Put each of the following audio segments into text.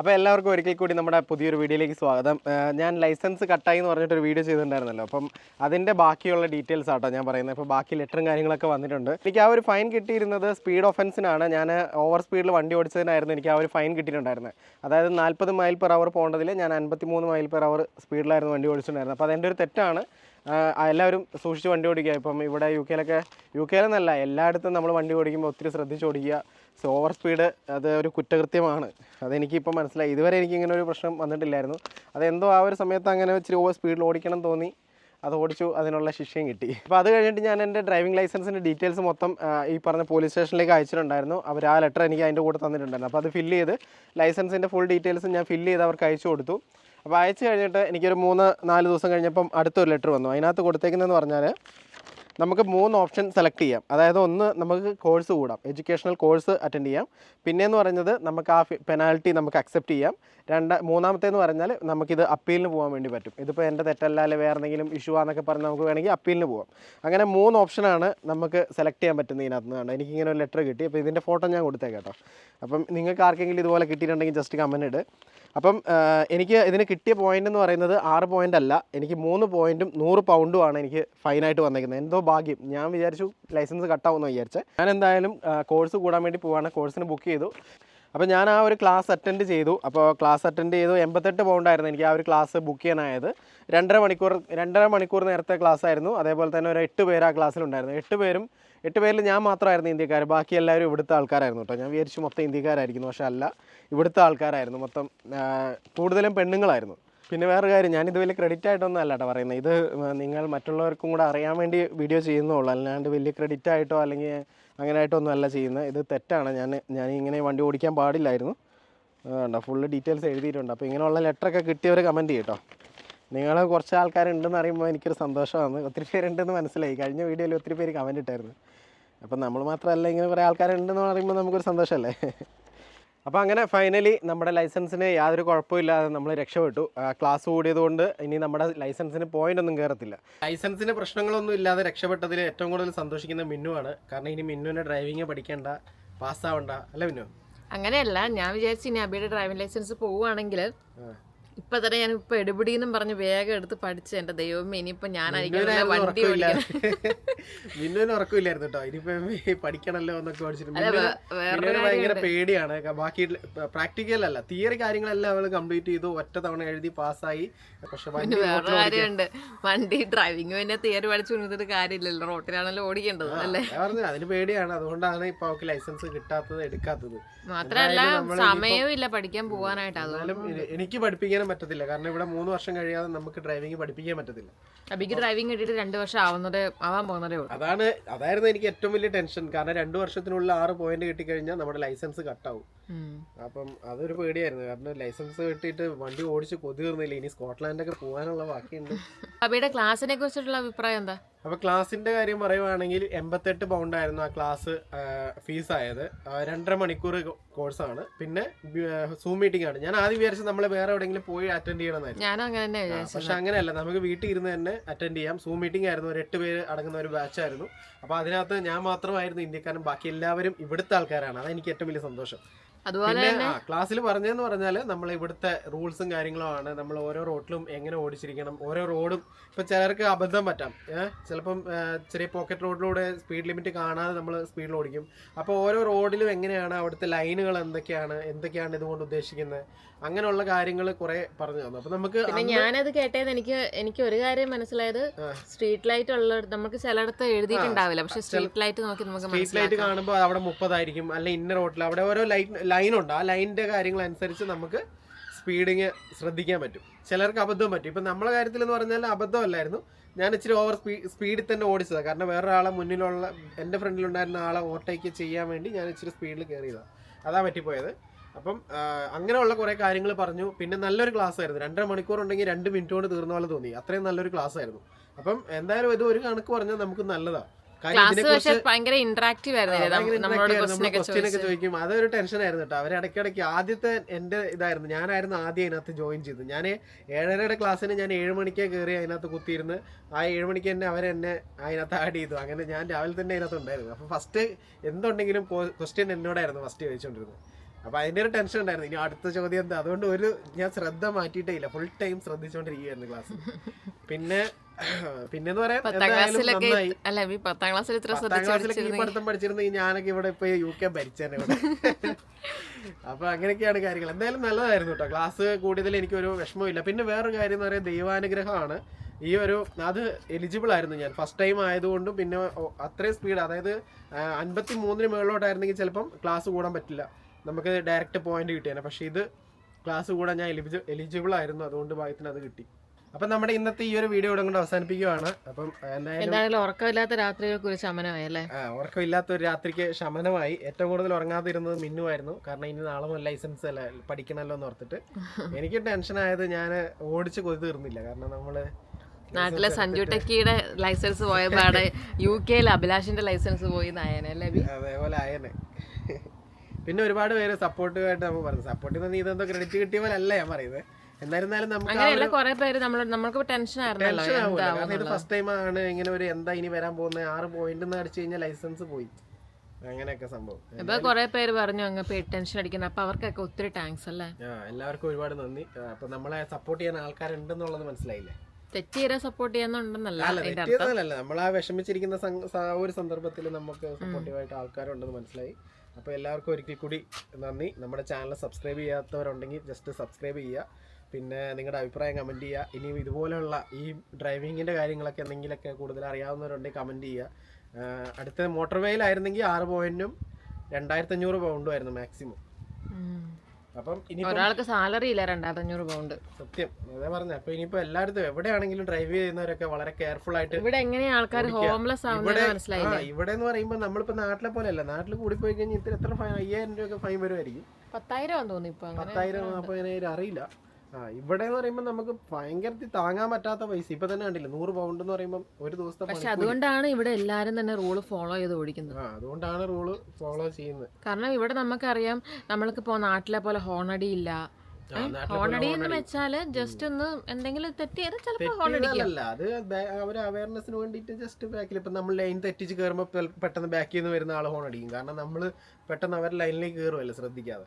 അപ്പോൾ എല്ലാവർക്കും ഒരിക്കൽ കൂടി നമ്മുടെ പുതിയൊരു വീഡിയോയിലേക്ക് സ്വാഗതം. ഞാൻ ലൈസൻസ് കട്ടായി എന്ന് പറഞ്ഞിട്ടൊരു വീഡിയോ ചെയ്തിട്ടുണ്ടായിരുന്നല്ലോ. അപ്പം അതിന്റെ ബാക്കിയുള്ള ഡീറ്റെയിൽസ് ആട്ടോ ഞാൻ പറയുന്നത്. അപ്പോൾ ബാക്കി ലെറ്ററും കാര്യങ്ങളൊക്കെ വന്നിട്ടുണ്ട്. എനിക്ക് ആ ഒരു ഫൈൻ കിട്ടിയിരുന്നത് സ്പീഡ് ഒഫൻസിനാണ് ഞാൻ ഓവർ സ്പീഡിൽ വണ്ടി ഓടിച്ചതിനായിരുന്നു എനിക്ക് ആ ഒരു ഫൈൻ കിട്ടിയിട്ടുണ്ടായിരുന്നത്. അതായത് നാൽപ്പത് മൈൽ പെർ അവർ പോകേണ്ടതിൽ ഞാൻ അൻപത്തി മൂന്ന് മൈൽ പെർ അവർ സ്പീഡിലായിരുന്നു വണ്ടി ഓടിച്ചിട്ടുണ്ടായിരുന്നത്. അപ്പോൾ അതെന്റെ ഒരു തെറ്റാണ്. എല്ലാവരും സൂക്ഷിച്ച് വണ്ടി ഓടിക്കുക. ഇപ്പം ഇവിടെ യു കെയിലൊക്കെ യു കെയിലെന്നല്ല എല്ലായിടത്തും നമ്മൾ വണ്ടി ഓടിക്കുമ്പോൾ ഒത്തിരി ശ്രദ്ധിച്ച് ഓടിക്കുക. സോ ഓവർ സ്പീഡ് അത് ഒരു കുറ്റകൃത്യമാണ്. അതെനിക്കിപ്പോൾ മനസ്സിലായി. ഇതുവരെ എനിക്ക് ഇങ്ങനെ ഒരു പ്രശ്നം വന്നിട്ടില്ലായിരുന്നു. അതെന്തോ ആ ഒരു സമയത്ത് അങ്ങനെ ഇച്ചിരി ഓവർ സ്പീഡിൽ ഓടിക്കണം തോന്നി. അത് ഓടിച്ചു. അതിനുള്ള ശിക്ഷയും കിട്ടി. അപ്പോൾ അത് കഴിഞ്ഞിട്ട് ഞാൻ എന്റെ ഡ്രൈവിംഗ് ലൈസൻസിന്റെ ഡീറ്റെയിൽസ് മൊത്തം ഈ പറഞ്ഞ പോലീസ് സ്റ്റേഷനിലേക്ക് അയച്ചിട്ടുണ്ടായിരുന്നു. അവർ ആ ലെറ്റർ എനിക്ക് അതിന്റെ കൂടെ തന്നിട്ടുണ്ടായിരുന്നു. അപ്പോൾ അത് ഫില്ല് ചെയ്ത് ലൈസൻസിന്റെ ഫുൾ ഡീറ്റെയിൽസ് ഞാൻ ഫില്ല് ചെയ്ത് അവർക്ക് അയച്ചു കൊടുത്തു. അപ്പോൾ അയച്ചു കഴിഞ്ഞിട്ട് എനിക്കൊരു മൂന്ന് നാല് ദിവസം കഴിഞ്ഞപ്പം അടുത്തൊരു ലെറ്റർ വന്നു. അതിനകത്ത് കൊടുത്തേക്കുന്നതെന്ന് പറഞ്ഞാൽ നമുക്ക് മൂന്ന് ഓപ്ഷൻ സെലക്ട് ചെയ്യാം. അതായത് ഒന്ന് നമുക്ക് കോഴ്സ് കൂടാം. എഡ്യൂക്കേഷണൽ കോഴ്സ് അറ്റൻഡ് ചെയ്യാം. പിന്നെയെന്ന് പറയുന്നത് നമുക്ക് ആ പെനാൽറ്റി നമുക്ക് അക്സെപ്റ്റ് ചെയ്യാം. രണ്ട് മൂന്നാമത്തേന്ന് പറഞ്ഞാൽ നമുക്കിത് അപ്പീലിന് പോകാൻ വേണ്ടി പറ്റും. ഇതിപ്പോൾ എന്റെ തെറ്റല്ല അല്ലെങ്കിൽ വേറെ എന്തെങ്കിലും ഇഷ്യൂ ആണെന്നൊക്കെ പറഞ്ഞ് നമുക്ക് വേണമെങ്കിൽ അപ്പീലിന് പോകാം അങ്ങനെ മൂന്ന് ഓപ്ഷനാണ് നമുക്ക് സെലക്ട് ചെയ്യാൻ പറ്റുന്ന ഇതിനകത്ത് നിന്നാണ്. എനിക്കിങ്ങനെ ഒരു ലെറ്റർ കിട്ടി. അപ്പോൾ ഇതിന്റെ ഫോട്ടോ ഞാൻ കൊടുത്തേക്കാം കേട്ടോ. അപ്പം നിങ്ങൾക്ക് ആർക്കെങ്കിലും ഇതുപോലെ കിട്ടിയിട്ടുണ്ടെങ്കിൽ ജസ്റ്റ് കമന്റ് ഇട്. അപ്പം എനിക്ക് ഇതിന് കിട്ടിയ പോയിന്റ് എന്ന് പറയുന്നത് ആറ് പോയിന്റ് അല്ല. എനിക്ക് മൂന്ന് പോയിന്റും നൂറ് പൗണ്ടുമാണ് എനിക്ക് ഫൈനായിട്ട് വന്നേക്കുന്നത്. എന്തോ ഭാഗ്യം. ഞാൻ വിചാരിച്ചു ലൈസൻസ് കട്ടാവുമെന്ന് വിചാരിച്ചത് ഞാൻ എന്തായാലും കോഴ്സ് കൂടാൻ വേണ്ടി പോവാണ്. കോഴ്സിന് ബുക്ക് ചെയ്തു. അപ്പോൾ ഞാൻ ആ ഒരു ക്ലാസ് അറ്റൻഡ് ചെയ്തു. അപ്പോൾ ക്ലാസ് അറ്റൻഡ് ചെയ്തു. എൺപത്തെട്ട് പൗണ്ടായിരുന്നു എനിക്ക് ആ ഒരു ക്ലാസ് ബുക്ക് ചെയ്യാനായത്. രണ്ടര മണിക്കൂർ രണ്ടര മണിക്കൂർ നേരത്തെ ക്ലാസ് ആയിരുന്നു. അതേപോലെ തന്നെ ഒരു എട്ട് പേര് ആ ക്ലാസ്സിലുണ്ടായിരുന്നു എട്ട് പേരും എട്ട് പേരിൽ ഞാൻ മാത്രമായിരുന്നു ഇന്ത്യക്കാർ ബാക്കി എല്ലാവരും ഇവിടുത്തെ ആൾക്കാരായിരുന്നു കേട്ടോ. ഞാൻ വിചാരിച്ചു മൊത്തം ഇന്ത്യക്കാരായിരിക്കുന്നു. പക്ഷേ അല്ല ഇവിടുത്തെ ആൾക്കാരായിരുന്നു. മൊത്തം കൂടുതലും പെണ്ണുങ്ങളായിരുന്നു. പിന്നെ വേറെ കാര്യം ഞാനിത് വലിയ ക്രെഡിറ്റ് ആയിട്ടൊന്നും അല്ല കേട്ടോ പറയുന്നത്. ഇത് നിങ്ങൾ മറ്റുള്ളവർക്കും കൂടെ അറിയാൻ വേണ്ടി വീഡിയോ ചെയ്യുന്നുള്ളൂ. അല്ലാണ്ട് വലിയ ക്രെഡിറ്റ് ആയിട്ടോ അല്ലെങ്കിൽ അങ്ങനെ ആയിട്ടൊന്നും അല്ല ചെയ്യുന്നത്. ഇത് തെറ്റാണ്. ഞാൻ ഞാൻ ഇങ്ങനെ വണ്ടി ഓടിക്കാൻ പാടില്ലായിരുന്നു. ഉണ്ടോ ഫുള്ള് ഡീറ്റെയിൽസ് എഴുതിയിട്ടുണ്ട്. അപ്പോൾ ഇങ്ങനെയുള്ള ലെറ്ററൊക്കെ കിട്ടിയവർ കമന്റ് ചെയ്യട്ടോ നിങ്ങൾ കുറച്ച് ആൾക്കാരുണ്ടെന്ന് അറിയുമ്പോൾ എനിക്കൊരു സന്തോഷമാണ്. ഒത്തിരി പേരുണ്ടെന്ന് മനസ്സിലായി. കഴിഞ്ഞ വീഡിയോയിൽ ഒത്തിരി പേര് കമന്റ് ഇട്ടായിരുന്നു. അപ്പം നമ്മൾ മാത്രമല്ല ഇങ്ങനെ കുറേ ആൾക്കാരുണ്ടെന്ന് പറയുമ്പോൾ നമുക്കൊരു സന്തോഷമല്ലേ? അപ്പോൾ അങ്ങനെ ഫൈനലി നമ്മുടെ ലൈസൻസിന് യാതൊരു കുഴപ്പമില്ലാതെ നമ്മൾ രക്ഷപ്പെട്ടു. ക്ലാസ് കൂടിയതുകൊണ്ട് ഇനി നമ്മുടെ ലൈസൻസിന് പോയിന്റ് ഒന്നും കയറത്തില്ല ലൈസൻസിന് പ്രശ്നങ്ങളൊന്നും ഇല്ലാതെ രക്ഷപ്പെട്ടതിൽ ഏറ്റവും കൂടുതൽ സന്തോഷിക്കുന്ന മിന്നുവാണ് കാരണം ഇനി മിന്നുവിനെ ഡ്രൈവിംഗ് പഠിക്കേണ്ട പാസ്സാവണ്ട അല്ല മിന്നു? അങ്ങനെയല്ല ഞാൻ വിചാരിച്ചു ഇനി അബിയുടെ ഡ്രൈവിംഗ് ലൈസൻസ് പോവുകയാണെങ്കിൽ. ഇപ്പൊ തന്നെ ഞാൻ ഇപ്പൊ എടുപിടിന്നും പറഞ്ഞ് വേഗം എടുത്ത് പഠിച്ച് എന്റെ ദൈവമേ ഇനിയിപ്പൊ ഞാൻ വണ്ടി മിന്നുവിന് ഉറക്കമില്ലായിരുന്നു കേട്ടോ ഇനിയിപ്പോ പഠിക്കണല്ലോ എന്നൊക്കെ പഠിച്ചിട്ട് ഭയങ്കര പേടിയാണ്. ബാക്കി പ്രാക്ടിക്കൽ അല്ല തിയറി കാര്യങ്ങളെല്ലാം അവൾ കംപ്ലീറ്റ് ചെയ്തു ഒറ്റ തവണ എഴുതി പാസ്സായി. പക്ഷെ കാര്യമുണ്ട്. വണ്ടി ഡ്രൈവിംഗ് പിന്നെ തിയറി പഠിച്ചു കൊടുത്തിട്ട് കാര്യമില്ലല്ലോ റോട്ടിലാണല്ലോ ഓടിക്കേണ്ടത് അല്ലേ? പറഞ്ഞു അതിന് പേടിയാണ്. അതുകൊണ്ടാണ് ഇപ്പൊ അവർക്ക് ലൈസൻസ് കിട്ടാത്തത് എടുക്കാത്തത്. മാത്രല്ല സമയവും ഇല്ല പഠിക്കാൻ പോവാനായിട്ട് അതുകൊണ്ട്. എന്നാലും പഠിപ്പിക്കാനും പറ്റത്തില്ല. കാരണം ഇവിടെ മൂന്ന് വർഷം കഴിയാതെ നമുക്ക് ഡ്രൈവിംഗ് പഠിപ്പിക്കാൻ പറ്റത്തില്ല. അബിക്ക് ഡ്രൈവിംഗ് കിട്ടിയിട്ട് രണ്ട് വർഷം ആവുന്നതേ ആവാൻ പോകുന്നതേ ഉള്ളൂ. അതാണ് അതായിരുന്നു എനിക്ക് ഏറ്റവും വലിയ ടെൻഷൻ കാരണം രണ്ടു വർഷത്തിനുള്ളിൽ ആറ് പോയിന്റ് കിട്ടിക്കഴിഞ്ഞാൽ നമ്മുടെ ലൈസൻസ് കട്ടാവും. അപ്പം അതൊരു പേടിയായിരുന്നു. കാരണം ലൈസൻസ് കിട്ടിയിട്ട് വണ്ടി ഓടിച്ച് കൊതിർന്നില്ല ഇനി സ്കോട്ട്ലാൻഡൊക്കെ പോകാനുള്ള ബാക്കിയുണ്ട്. അബിയുടെ ക്ലാസ്സിനെ കുറിച്ചിട്ടുള്ള അഭിപ്രായം എന്താ? അപ്പോൾ ക്ലാസ്സിന്റെ കാര്യം പറയുവാണെങ്കിൽ എൺപത്തെട്ട് പൗണ്ട് ആയിരുന്നു ആ ക്ലാസ് ഫീസ് ആയത്. രണ്ടര മണിക്കൂർ കോഴ്സാണ് പിന്നെ സൂം മീറ്റിംഗ് ആണ്. ഞാൻ ആദ്യം വിചാരിച്ചത് നമ്മൾ വേറെ എവിടെയെങ്കിലും പോയി അറ്റൻഡ് ചെയ്യണമെന്നായിരുന്നു. പക്ഷെ അങ്ങനെയല്ല. നമുക്ക് വീട്ടിൽ ഇരുന്ന് തന്നെ അറ്റൻഡ് ചെയ്യാം. സൂം മീറ്റിംഗ് ആയിരുന്നു. ഒരു എട്ട് പേര് അടങ്ങുന്ന ഒരു ബാച്ച് ആയിരുന്നു. അപ്പോൾ അതിനകത്ത് ഞാൻ മാത്രമായിരുന്നു ഇന്ത്യക്കാരൻ. ബാക്കി എല്ലാവരും ഇവിടുത്തെ ആൾക്കാരാണ്. അതെനിക്ക് ഏറ്റവും വലിയ സന്തോഷം. അതുപോലെ പിന്നെ ക്ലാസ്സിൽ പറഞ്ഞതെന്ന് പറഞ്ഞാൽ നമ്മൾ ഇവിടുത്തെ റൂൾസും കാര്യങ്ങളുമാണ് നമ്മൾ ഓരോ റോഡിലും എങ്ങനെ ഓടിച്ചിരിക്കണം ഓരോ റോഡും ഇപ്പൊ ചിലർക്ക് അബദ്ധം പറ്റാം. ഏഹ് ചിലപ്പം ചെറിയ പോക്കറ്റ് റോഡിലൂടെ സ്പീഡ് ലിമിറ്റ് കാണാതെ നമ്മൾ സ്പീഡിൽ ഓടിക്കും. അപ്പോൾ ഓരോ റോഡിലും എങ്ങനെയാണ് അവിടുത്തെ ലൈനുകൾ എന്തൊക്കെയാണ് എന്തൊക്കെയാണ് ഇതുകൊണ്ട് ഉദ്ദേശിക്കുന്നത് അങ്ങനെയുള്ള കാര്യങ്ങൾ കുറെ പറഞ്ഞു തന്നു. അപ്പൊ നമുക്ക് പിന്നെ ഞാനത് കേട്ടത് എനിക്ക് എനിക്ക് ഒരു കാര്യം മനസ്സിലായത് സ്ട്രീറ്റ് ലൈറ്റ് ഉള്ള നമുക്ക് ചിലയിടത്ത് എഴുതിയിട്ടുണ്ടാവില്ല. പക്ഷെ സ്ട്രീറ്റ് ലൈറ്റ് നോക്കി നമുക്ക് സ്ട്രീറ്റ് ലൈറ്റ് കാണുമ്പോൾ അവിടെ മുപ്പതായിരിക്കും അല്ലെ ഇന്ന റോഡിൽ അവിടെ ഓരോ ലൈറ്റ് ലൈൻ ഉണ്ട് ആ ലൈനിന്റെ കാര്യങ്ങൾ അനുസരിച്ച് നമുക്ക് സ്പീഡിങ് ശ്രദ്ധിക്കാൻ പറ്റും. ചിലർക്ക് അബദ്ധം പറ്റും. ഇപ്പം നമ്മളെ കാര്യത്തിൽ എന്ന് പറഞ്ഞാൽ അബദ്ധമല്ലായിരുന്നു. ഞാൻ ഇച്ചിരി ഓവർ സ്പീ സ്പീഡിൽ തന്നെ ഓടിച്ചതാണ് കാരണം വേറൊരാളെ മുന്നിലുള്ള എന്റെ ഫ്രണ്ടിലുണ്ടായിരുന്ന ആളെ ഓവർടേക്ക് ചെയ്യാൻ വേണ്ടി ഞാൻ ഇച്ചിരി സ്പീഡിൽ കയറിയതാണ് അതാ പറ്റിപ്പോയത്. അപ്പം അങ്ങനെയുള്ള കുറേ കാര്യങ്ങൾ പറഞ്ഞു. പിന്നെ നല്ലൊരു ക്ലാസ് ആയിരുന്നു. രണ്ടര മണിക്കൂർ ഉണ്ടെങ്കിൽ രണ്ട് മിനിറ്റ് കൊണ്ട് തീർന്ന പോലെ തോന്നി. അത്രയും നല്ലൊരു ക്ലാസ് ആയിരുന്നു. അപ്പം എന്തായാലും ഇത് ഒരു കണക്ക് പറഞ്ഞാൽ നമുക്ക് നല്ലതാണ് ഭയങ്കര ഇന്ററാക്റ്റീവ് ആയിരുന്നു. ചോദിക്കും. അതൊരു ടെൻഷൻ ആയിരുന്നു കേട്ടോ. അവർ ഇടയ്ക്കിടയ്ക്ക് ആദ്യത്തെ എന്റെ ഇതായിരുന്നു. ഞാനായിരുന്നു ആദ്യം അതിനകത്ത് ജോയിൻ ചെയ്തു ഞാൻ ഏഴരയുടെ ക്ലാസ്സിന് ഞാൻ ഏഴ് മണിക്ക് കയറി അതിനകത്ത് കുത്തിയിരുന്ന് ആ ഏഴ് മണിക്ക് തന്നെ അവർ എന്നെ അതിനകത്ത് ആഡ് ചെയ്തു. അങ്ങനെ ഞാൻ രാവിലെ തന്നെ അതിനകത്ത് ഉണ്ടായിരുന്നു. അപ്പോൾ ഫസ്റ്റ് എന്തുണ്ടെങ്കിലും ക്വസ്റ്റ്യൻ എന്നോടായിരുന്നു ഫസ്റ്റ് ചോദിച്ചുകൊണ്ടിരുന്നത് അപ്പൊ അതിന്റെ ഒരു ടെൻഷൻ ഉണ്ടായിരുന്നു. ഇനി അടുത്ത ചോദ്യം എന്താ? അതുകൊണ്ട് ഒരു ഞാൻ ശ്രദ്ധ മാറ്റിയിട്ടേ ഇല്ല. ഫുൾ ടൈം ശ്രദ്ധിച്ചുകൊണ്ടിരിക്കുകയായിരുന്നു ക്ലാസ് പിന്നെ പഠിച്ചിരുന്നെങ്കിൽ പഠിത്തം പഠിച്ചിരുന്നെങ്കിൽ ഞാനൊക്കെ ഇവിടെ ഇപ്പൊ യു കെ ഭരിച്ചേനെ ഇവിടെ. അപ്പൊ അങ്ങനെയൊക്കെയാണ് കാര്യങ്ങൾ. എന്തായാലും നല്ലതായിരുന്നു കേട്ടോ. ക്ലാസ് കൂടുതൽ എനിക്കൊരു വിഷമമില്ല പിന്നെ വേറൊരു കാര്യം എന്ന് പറയുന്നത് ദൈവാനുഗ്രഹമാണ്. ഈ ഒരു അത് എലിജിബിൾ ആയിരുന്നു ഞാൻ. ഫസ്റ്റ് ടൈം ആയതുകൊണ്ടും പിന്നെ അത്രയും സ്പീഡ് അതായത് അൻപത്തി മൂന്നിന് മുകളിലോട്ടായിരുന്നെങ്കിൽ ചിലപ്പം ക്ലാസ് കൂടാൻ പറ്റില്ല. നമുക്ക് ഡയറക്റ്റ് പോയിന്റ് കിട്ടിയേനെ. പക്ഷെ ഇത് ക്ലാസ് കൂടാൻ ഞാൻ എലിജിബിൾ ആയിരുന്നു. അതുകൊണ്ട് ഭാഗ്യത്തിന് അത് കിട്ടി. അപ്പം നമ്മുടെ ഇന്നത്തെ ഈ ഒരു വീഡിയോ ഇവിടെ കൊണ്ട് അവസാനിപ്പിക്കുകയാണ് അപ്പം എന്തായാലും ഉറക്കമില്ലാത്ത ഉറക്കമില്ലാത്ത ഒരു ശമനമായി അല്ലേ? ആ ഉറക്കമില്ലാത്ത ഒരു രാത്രിക്ക് ശമനമായി. ഏറ്റവും കൂടുതൽ ഉറങ്ങാതിരുന്നത് മിന്നുമായിരുന്നു കാരണം ഇനി നാളെ മുതൽ ലൈസൻസ് അല്ല പഠിക്കണമല്ലോ എന്ന് ഓർത്തിട്ട്. എനിക്ക് ടെൻഷൻ ആയത് ഞാൻ ഓടിച്ച് കൊതി തീർന്നില്ല. കാരണം നമ്മൾ നാട്ടിലെ സഞ്ജു ടെക്കിയുടെ ലൈസൻസ് പോയ പാടെ യു കെയിൽ അഭിലാഷിന്റെ ലൈസൻസ് പോയി നായനെ അല്ലേ അതേപോലെ ആയനെ. പിന്നെ ഒരുപാട് പേര് സപ്പോർട്ടീവായിട്ട് നമ്മൾ പറഞ്ഞു. സപ്പോർട്ടീവ് നീ ഇതെന്തോ ക്രെഡിറ്റ് കിട്ടിയ പോലെ അല്ല ഞാൻ പറയുന്നത് എന്നിരുന്നാലും നമുക്ക് കുറെ പേര് നമ്മൾ നമ്മൾക്ക് ടെൻഷൻ കാരണം ഇത് ഫസ്റ്റ് ടൈം ആണ് ഇങ്ങനെ ഒരു എന്താ ഇനി വരാൻ പോകുന്നത് ആറ് പോയിന്റ് അടിച്ചു കഴിഞ്ഞാൽ ലൈസൻസ് പോയി. അങ്ങനെയൊക്കെ സംഭവം. ഇപ്പൊ കുറെ പേര് പറഞ്ഞു അങ്ങ് ടെൻഷൻ അടിക്കുന്നത് അപ്പൊ അവർക്കൊക്കെ ഒത്തിരി താങ്ക്സ് അല്ലേ? എല്ലാവർക്കും ഒരുപാട് നന്ദി. അപ്പൊ നമ്മളെ സപ്പോർട്ട് ചെയ്യാൻ ആൾക്കാരുണ്ടെന്നുള്ളത് മനസ്സിലായില്ലേ? തെറ്റ് ചെയ്താൽ സപ്പോർട്ട് ചെയ്യുന്നുണ്ടെന്നല്ല നമ്മൾ ആ വിഷമിച്ചിരിക്കുന്ന ഒരു സന്ദർഭത്തിൽ നമുക്ക് സപ്പോർട്ടീവായിട്ട് ആൾക്കാരുണ്ടെന്ന് മനസ്സിലായി. അപ്പോൾ എല്ലാവർക്കും ഒരിക്കൽ കൂടി നന്ദി. നമ്മുടെ ചാനൽ സബ്സ്ക്രൈബ് ചെയ്യാത്തവരുണ്ടെങ്കിൽ ജസ്റ്റ് സബ്സ്ക്രൈബ് ചെയ്യുക. പിന്നെ നിങ്ങളുടെ അഭിപ്രായം കമന്റ് ചെയ്യുക. ഇനി ഇതുപോലെയുള്ള ഈ ഡ്രൈവിങ്ങിന്റെ കാര്യങ്ങളൊക്കെ എന്തെങ്കിലുമൊക്കെ കൂടുതൽ അറിയാവുന്നവരുണ്ടെങ്കിൽ കമന്റ് ചെയ്യുക. അടുത്ത മോട്ടോർ വേയിലായിരുന്നെങ്കിൽ ആറ് പോയിന്റും രണ്ടായിരത്തി അഞ്ഞൂറ് പൗണ്ടും ആയിരുന്നു മാക്സിമം. അപ്പം ഇനി ഒരാൾക്ക് സാലറി ഇല്ല രണ്ടായിരത്തി അഞ്ഞൂറ് പൗണ്ട് സത്യം. അതേ പറഞ്ഞ. അപ്പൊ ഇനിയിപ്പോ എല്ലായിടത്തും എവിടെയാണെങ്കിലും ഡ്രൈവ് ചെയ്യുന്നവരൊക്കെ വളരെ കെയർഫുൾ ആയിട്ട് ഇവിടെ എങ്ങനെയാ ആൾക്കാർ ഹോംലെസ് ആവുന്നത് ഇവിടെ എന്ന് പറയുമ്പോൾ നമ്മളിപ്പോ നാട്ടിലെ പോലെ അല്ല നാട്ടിൽ കൂടി പോയി കഴിഞ്ഞാൽ ഇത്ര എത്ര ഫൈൻ അയ്യായിരം രൂപ ഫൈൻ വരുമായിരിക്കും പത്തായിരം ആണെന്ന് തോന്നി ഇപ്പൊ പത്തായിരം അപ്പൊ അറിയില്ല. ആ ഇവിടെ എന്ന് പറയുമ്പോൾ നമുക്ക് ഭയങ്കരത്തിൽ താങ്ങാൻ പറ്റാത്ത പൈസ. ഇപ്പൊ തന്നെ കണ്ടില്ല നൂറ് പൗണ്ട് എന്ന് പറയുമ്പോൾ ഒരു ദിവസത്തെ പക്ഷെ അതുകൊണ്ടാണ് ഇവിടെ എല്ലാരും തന്നെ റൂൾ ഫോളോ ചെയ്ത് ഓടിക്കുന്നത്. ആ അതുകൊണ്ടാണ് റൂൾ ഫോളോ ചെയ്യുന്നത്. കാരണം ഇവിടെ നമുക്കറിയാം നമ്മൾക്ക് ഇപ്പോ നാട്ടിലെ പോലെ ഹോണടി ഇല്ല. ആ, നാട്ടിലെ ഹോണടി എന്ന് വെച്ചാൽ ജസ്റ്റ് ഒന്ന് എന്തെങ്കിലും തെറ്റിയാൽ ചെയ്താൽ ചിലപ്പോ ഹോൺ തെറ്റിയതല്ല അത് ബേ- അവർ അവയർനെസ്സിന് വേണ്ടിയിട്ട് ജസ്റ്റ് ബാക്കിൽ ഇപ്പൊ നമ്മൾ ലൈൻ തെറ്റിച്ച് കയറുമ്പോൾ പെട്ടെന്ന് ബാക്കിൽ നിന്ന് വരുന്ന ആൾ ഹോൺ അടിക്കും കാരണം നമ്മൾ പെട്ടെന്ന് അവർ ലൈനിലേക്ക് കയറുമല്ലോ ശ്രദ്ധിക്കാതെ.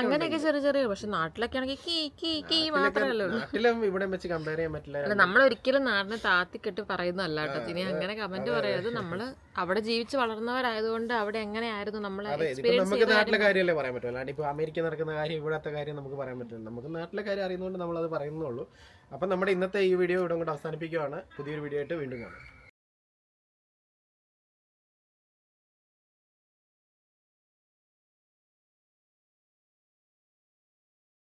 അങ്ങനെയൊക്കെ ചെറിയ ചെറിയ പക്ഷെ നാട്ടിലൊക്കെ ആണെങ്കിൽ കീ കീ കീ മാത്രമല്ലേ നാട്ടിലും ഇവിടെ വെച്ച് കമ്പയർ ചെയ്യാൻ പറ്റില്ല. നമ്മൾ ഒരിക്കലും നാടിനെ താത്തിക്കെട്ട് പറയുന്നതല്ല കേട്ടോ ഇനി അങ്ങനെ കമന്റ് പറയരുത് നമ്മൾ അവിടെ ജീവിച്ച് വളർന്നവരായതുകൊണ്ട് അവിടെ എങ്ങനെയായിരുന്നു നമ്മളെ അതെ നമുക്ക് നാട്ടിലെ കാര്യമല്ലേ പറയാൻ പറ്റുള്ളൂ. അല്ലാണ്ട് ഇപ്പൊ അമേരിക്ക നടക്കുന്ന കാര്യം ഇവിടത്തെ കാര്യം നമുക്ക് പറയാൻ പറ്റില്ല. നമുക്ക് നാട്ടിലെ കാര്യം അറിയുന്നതുകൊണ്ട് നമ്മൾ അത് പറയുന്നുള്ളൂ അപ്പൊ നമ്മുടെ ഇന്നത്തെ ഈ വീഡിയോ ഇവിടെ കൊണ്ട് അവസാനിപ്പിക്കുകയാണ്. പുതിയൊരു വീഡിയോ ആയിട്ട് വീണ്ടും കാണാം.